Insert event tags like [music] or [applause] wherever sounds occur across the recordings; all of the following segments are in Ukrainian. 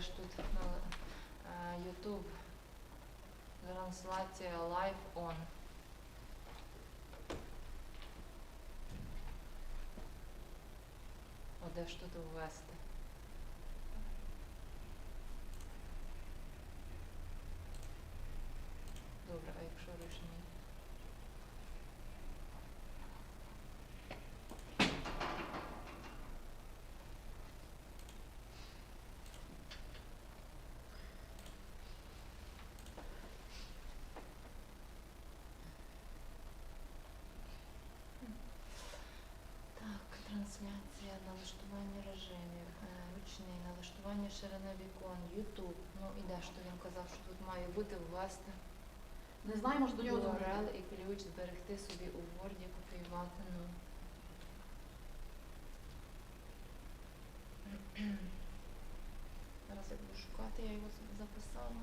ж тут Ютуб трансляція Live On. О, де ж тут ввести? Трансляція, налаштування режимів, е, ручний, налаштування ширини вікон, YouTube. Ну і де ж то він казав, що тут має бути ввести Не знаю, може до нього URL і ключ зберегти собі у Word, копіювати. Ну. [clears throat] Зараз я буду шукати, я його записала.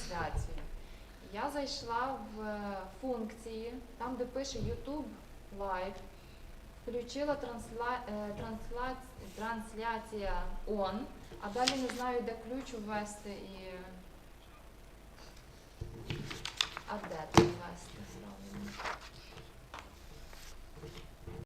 Трансляцію. Я зайшла в е, функції, там де пише YouTube Live, включила трансла... е, трансла... трансляція on, а далі не знаю, де ключ ввести і. А де ввести?